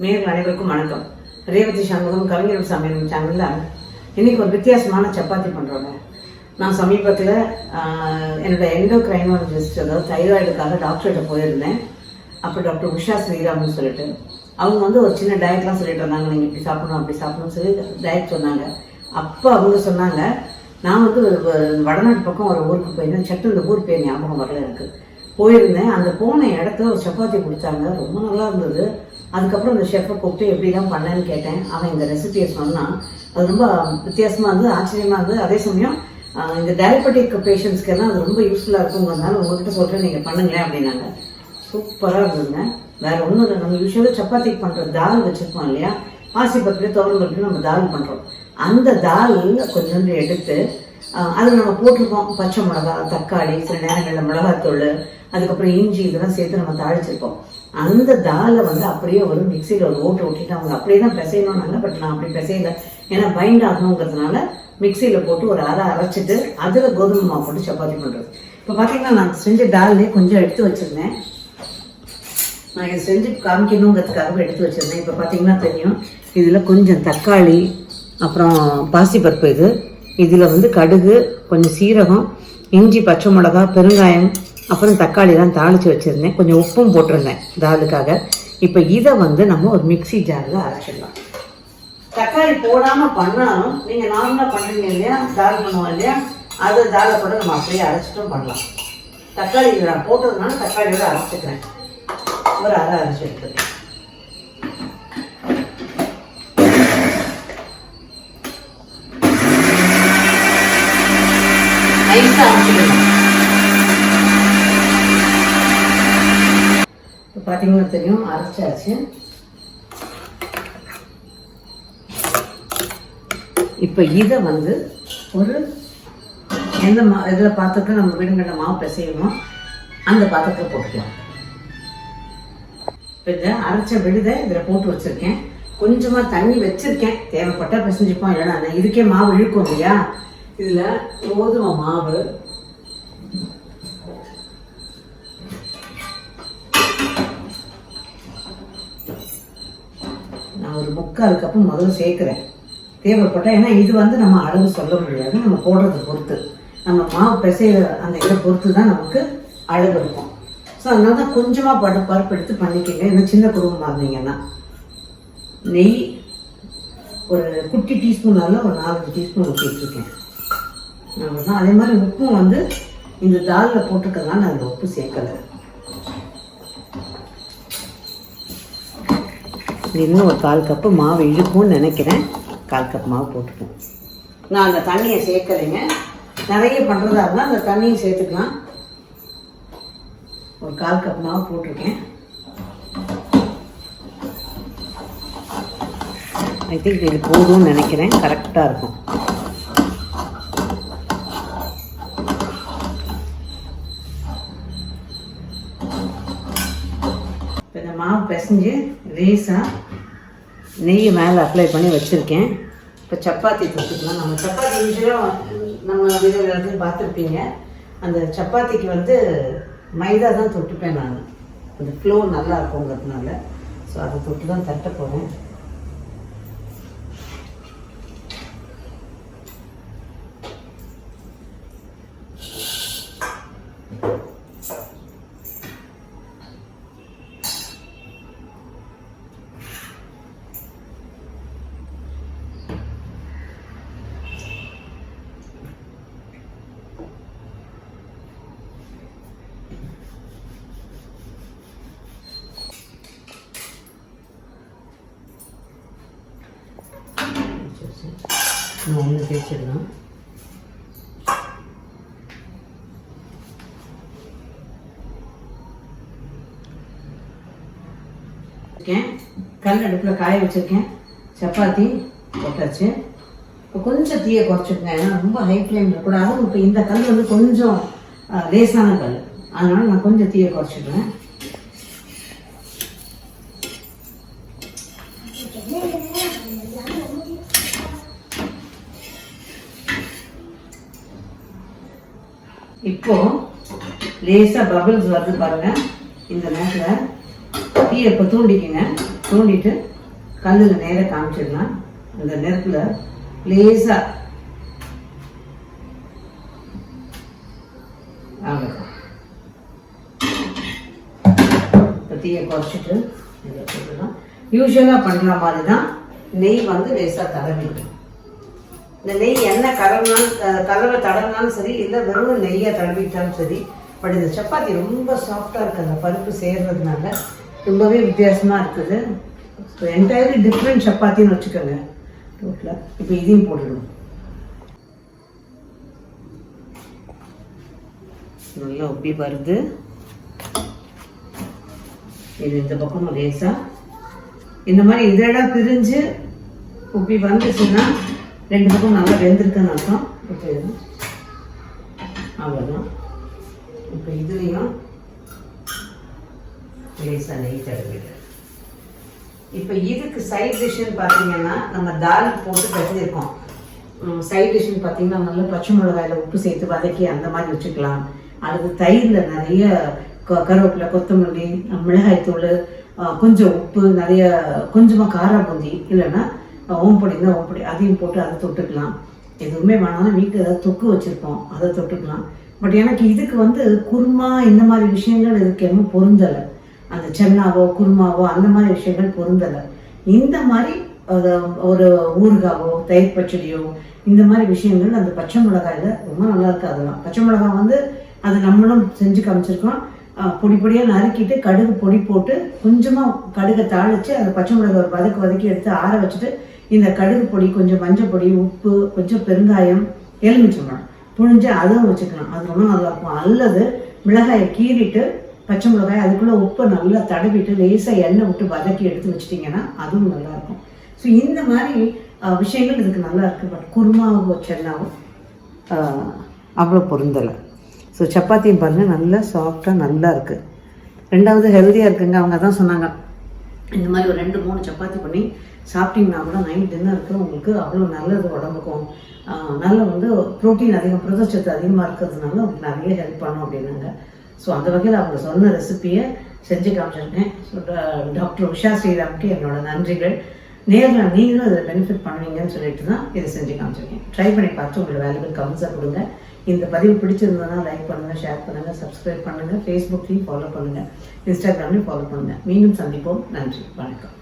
நேர்கள் அனைவருக்கும் வணக்கம். ரேவதி சண்முகம் கவிஞர் சமையல் சேனலில் இன்னைக்கு ஒரு வித்தியாசமான சப்பாத்தி பண்ணுறோங்க நான் சமீபத்தில் என்னோட எண்டோக்ரைனாலஜிஸ்ட் அதாவது தைராய்டுக்காக டாக்டர்கிட்ட போயிருந்தேன். அப்போ டாக்டர் உஷா ஸ்ரீராம்னு சொல்லிட்டு. அவங்க வந்து ஒரு சின்ன டயட்லாம் சொல்லிட்டு இருந்தாங்க. நீங்கள் இப்படி சாப்பிடணும் அப்படி சாப்பிடணும்னு சொல்லி டயட் சொன்னாங்க. அப்போ அவங்க சொன்னாங்க நான் வந்து வ- வடநாட்டு பக்கம் ஒரு ஊருக்கு போயிருந்தேன். சட்டு இந்த ஊர் பேர் ஞாபகம் வரல இருக்குது போயிருந்தேன். அந்த போன இடத்துல ஒரு சப்பாத்தி பிடிச்சாங்க ரொம்ப நல்லா இருந்தது. அதுக்கப்புறம் அந்த ஷெஃபை கூப்பிட்டு எப்படி தான் பண்ணேன்னு கேட்டேன். அவன் இந்த ரெசிபியை சொன்னான். அது ரொம்ப வித்தியாசமாக இருந்தது ஆச்சரியமாக இருந்தது. அதே சமயம் இந்த டயபெட்டிக் பேஷண்ட்ஸ்க்கெல்லாம் அது ரொம்ப யூஸ்ஃபுல்லாக இருக்குங்கிறதுனால உங்ககிட்ட சொல்கிறேன் நீங்கள் பண்ணுங்களேன் அப்படின்னாங்க. சூப்பராக இருந்ததுங்க. வேற ஒன்றும் இல்லை. நம்ம யூஸ்வலாக சப்பாத்திக்கு பண்ணுற தால் வச்சுருப்போம் இல்லையா? பாசி பருப்பு துவரம் பருப்பு நம்ம தால் பண்ணுறோம் அந்த தால் கொஞ்சோண்டு எடுத்து அதில் நம்ம போட்டிருப்போம். பச்சை மிளகா தக்காளி சில நேரங்களில் மிளகாத்தூள் அதுக்கப்புறம் இஞ்சி இதெல்லாம் சேர்த்து நம்ம தாளிச்சிருப்போம். அந்த தாலை வந்து அப்படியே ஒரு மிக்சியில் ஒரு ஓட்டு ஓட்டிட்டு அவங்க அப்படியே தான் பிசையணும்னாங்க பட் நான் அப்படி பிசையல. ஏன்னா பைண்ட் ஆகணுங்கிறதுனால மிக்சியில் போட்டு ஒரு அரை அரைச்சிட்டு அதில் கோதுமை மாவு போட்டு சப்பாத்தி பண்ணுறது இப்போ பார்த்தீங்கன்னா நான் செஞ்ச தால்லே கொஞ்சம் எடுத்து வச்சுருந்தேன். நான் இதை செஞ்சு காமிக்கணுங்கிறதுக்காக எடுத்து வச்சிருந்தேன். இப்போ பார்த்தீங்கன்னா தெரியும் இதில் கொஞ்சம் தக்காளி அப்புறம் பாசிப்பருப்பு இது. இதில் வந்து கடுகு கொஞ்சம் சீரகம் இஞ்சி பச்சை மிளகா பெருங்காயம் அப்புறம் தக்காளிலாம் தாளித்து வச்சுருந்தேன். கொஞ்சம் உப்பும் போட்டிருந்தேன். தாலுக்காக இப்போ இதை வந்து நம்ம ஒரு மிக்சி ஜாரில் அரைச்சிடலாம். தக்காளி போடாமல் பண்ணாலும் நீங்கள் நார்மலாக பண்ணுறீங்க இல்லையா? தால் பண்ணுவோம் இல்லையா? அது தாலை கூட நம்ம அப்படியே அரைச்சிட்டும் பண்ணலாம். தக்காளி நான் போட்டதுனால தக்காளியோட அரைச்சிக்கிறேன். ஒரு அரை அரைச்சி எடுத்துக்கிறேன் நைஸாக அரைச்சிக்கலாம் இப்போ பார்த்தீங்கன்னா தெரியும் அரைச்சாச்சு. இப்போ இதை வந்து ஒரு எந்த மா இதில் பாத்திரத்தில் நம்ம வீடுங்களில் மாவு பிசையுமோ அந்த பாத்திரத்தில் போட்டுக்கலாம். இப்போ இதை அரைச்ச விடுதை இதில் போட்டு வச்சுருக்கேன். கொஞ்சமாக தண்ணி வச்சுருக்கேன். தேவைப்பட்டா பிசைஞ்சுப்போம். இல்லைன்னா நான் இதுக்கே மாவு இழுக்கும் இல்லையா? இதில் கோதுமை மாவு நான் ஒரு முக்கால் கப்பு முதல்ல சேர்க்குறேன். தேவைப்பட்டால் ஏன்னா இது வந்து நம்ம அளவு சொல்ல முடியாது. நம்ம போடுறத பொறுத்து. நம்ம மாவு பிசைகிற அந்த இதை பொறுத்து தான் நமக்கு அளவு இருக்கும். ஸோ அதனால தான் கொஞ்சமாக பட்டு பருப்பு எடுத்து பண்ணிக்கங்க. ஏன்னா சின்ன குடும்பமாக இருந்தீங்கன்னா. நெய் ஒரு குட்டி டீஸ்பூனால ஒரு நாலஞ்சு டீஸ்பூன் ஊற்றிட்டுருக்கேன் அவ்வளோதான் அதே மாதிரி உப்பும் வந்து இந்த தாலில் போட்டிருக்கறதுனால நான் அதில் உப்பு சேர்க்கலை. இது இன்னும் ஒரு கால் கப்பு மாவு இழுக்கும்னு நினைக்கிறேன். கால் கப் மாவு போட்டுப்போம். நான் அந்த தண்ணியை சேர்க்கலைங்க. நிறைய பண்ணுறதா இருந்தால் அந்த தண்ணியை சேர்த்துக்கலாம். ஒரு கால் கப் மாவு போட்டிருக்கேன். ஐ திங்க் இது போதும்னு நினைக்கிறேன். கரெக்டாக இருக்கும். இப்போ இந்த மாவு பிசைஞ்சு லேசாக நெய் மேலே அப்ளை பண்ணி வச்சுருக்கேன். இப்போ சப்பாத்தி தொட்டுக்கலாம். நம்ம சப்பாத்தி யூஸ்வலாக நம்ம வீடுகளுக்கு பார்த்துருப்பீங்க. அந்த சப்பாத்திக்கு வந்து மைதா தான் தொட்டுப்பேன் நான். அந்த ஃப்ளோ நல்லா இருக்குங்கிறதுனால. ஸோ அதை தொட்டு தான் தட்ட போகிறேன் நான் ஒன்று தேய்ச்சிடலாம். கல் அடுப்பில் காய வச்சுருக்கேன். சப்பாத்தி போட்டாச்சு. இப்போ கொஞ்சம் தீயை குறைச்சிருக்கேன் ஏன்னா ரொம்ப ஹை ஃப்ளேமில் கூட அதுவும் இப்போ இந்த கல் வந்து கொஞ்சம் லேசான கல். அதனால் நான் கொஞ்சம் தீயை குறைச்சிடுறேன். இப்போ லேசாக பபிள்ஸ் வருது பாருங்க. இந்த நேரத்தில் தீயை இப்போ தூண்டிக்கிங்க. தூண்டிட்டு கல்லில் நேராக காமிச்சிடலாம். அந்த நெருப்பில் லேசாக அவ்வளோதான் இப்போ தீயை குறைச்சிட்டு இதை போட்டுடலாம். யூஸ்வலாக பண்ணுற மாதிரி தான் நெய் வந்து லேசாக தடவிடும் இந்த நெய் எண்ணெய் கலர்னாலும் கலரை தடவினாலும் சரி இல்லை வெறும் நெய்யை தடவிட்டாலும் சரி பட் இந்த சப்பாத்தி ரொம்ப சாஃப்டாக இருக்குது அந்த பருப்பு சேர்றதுனால ரொம்பவே வித்தியாசமாக இருக்குது. ஸோ என்டையர்லி டிஃப்ரெண்ட் சப்பாத்தின்னு வச்சுக்கோங்க. டோட்டலாக இப்போ இதையும் போட்டுடுவோம் நல்லா உப்பி வருது இது இந்த பக்கம் லேசாக இந்த மாதிரி இதெல்லாம் பிரிஞ்சு உப்பி வந்துச்சுன்னா ரெண்டு பக்கம் நல்லா வெந்திருக்குன்னு அர்த்தம் இப்போ இது அவ்வளோதான் இப்போ இதுலேயும் லேசாக நெய் தடவிடு இப்போ இதுக்கு சைட் டிஷ்ஷுன்னு பார்த்தீங்கன்னா நம்ம தால் போட்டு கட்டியிருக்கோம் சைட் டிஷ்ஷுன்னு பார்த்தீங்கன்னா நல்லா பச்சை மிளகாயில் உப்பு சேர்த்து வதக்கி அந்த மாதிரி வச்சுக்கலாம். அல்லது தயிரில் நிறைய க- கருவேப்பிலை கொத்தமல்லி மிளகாய் தூள் கொஞ்சம் உப்பு நிறைய கொஞ்சமாக காரம் பூந்தி இல்லைன்னா ஓம்பொடி இருந்தால் அதையும் போட்டு அதை தொட்டுக்கலாம். எதுவுமே வேணாலும் வீட்டில் ஏதாவது தொக்கு வச்சுருப்போம் அதை தொட்டுக்கலாம். பட் எனக்கு இதுக்கு வந்து குருமா இந்த மாதிரி விஷயங்கள் இதுக்கு எதுவும் பொருந்தலை. அந்த சென்னாவோ குருமாவோ அந்த மாதிரி விஷயங்கள் பொருந்தலை. இந்த மாதிரி ஒரு ஒரு ஊறுகாவோ தயிர் பச்சடியோ இந்த மாதிரி விஷயங்கள் அந்த பச்சை மிளகாயில் ரொம்ப நல்லா இருக்கு அதெல்லாம். பச்சை மிளகாய் வந்து அது நம்மளும் செஞ்சு காமிச்சிருக்கோம். பொடி பொடியாக நறுக்கிட்டு கடுகு பொடி போட்டு கொஞ்சமாக கடுகை தாளித்து அந்த பச்சை மிளகாய் ஒரு வதக்கு வதக்கி எடுத்து ஆற வச்சுட்டு இந்த கடுகு பொடி கொஞ்சம் மஞ்சள் பொடி உப்பு கொஞ்சம் பெருங்காயம் எலுமிச்சம்பழம். புழிஞ்சு அதுவும் வச்சுக்கலாம். அது ரொம்ப நல்லா இருக்கும் அல்லது மிளகாயை கீறிட்டு பச்சை மிளகாய் அதுக்குள்ளே உப்பை நல்லா தடவிட்டு லேசாக எண்ணெய் விட்டு வதக்கி எடுத்து வச்சிட்டிங்கன்னா அதுவும் நல்லா இருக்கும் ஸோ இந்த மாதிரி விஷயங்கள் இதுக்கு நல்லா இருக்குது பட் குருமாவோ சென்னாவோ அவ்வளோ பொருந்தலை. ஸோ சப்பாத்தியும் பாருங்கள் நல்லா சாஃப்டாக நல்லா இருக்குது ரெண்டாவது ஹெல்த்தியாக இருக்குங்க. அவங்க தான் சொன்னாங்க. இந்த மாதிரி ஒரு ரெண்டு மூணு சப்பாத்தி பண்ணி சாப்பிட்டீங்கன்னா கூட நைட் டின்னருக்கு உங்களுக்கு அவ்வளோ நல்லது உடம்புக்கும். நல்ல வந்து ப்ரோட்டீன் அதிகம் புரதச்சத்து அதிகமாக இருக்கிறதுனால உங்களுக்கு நிறைய ஹெல்ப் பண்ணும் அப்படின்னாங்க. ஸோ அந்த வகையில் அவங்க சொன்ன ரெசிப்பியை செஞ்சு காமிச்சிருக்கேன். ஸோ டாக்டர் உஷா ஸ்ரீராமுக்கு என்னோட நன்றிகள். நேரில் நீங்களும் அதில் பெனிஃபிட் பண்ணுவீங்கன்னு சொல்லிட்டு தான் இதை செஞ்சு காமிச்சிருக்கேன். ட்ரை பண்ணி பார்த்து உங்களோட வேல்யூபிள் கமெண்ட்ஸை கொடுங்க. இந்த பதிவு பிடிச்சிருந்ததுன்னா லைக் பண்ணுங்கள் ஷேர் பண்ணுங்கள் சப்ஸ்கிரைப் பண்ணுங்கள் ஃபேஸ்புக்லேயும் ஃபாலோ பண்ணுங்கள் இன்ஸ்டாகிராம்லையும் ஃபாலோ பண்ணுங்கள் மீண்டும் சந்திப்போம். நன்றி வணக்கம்.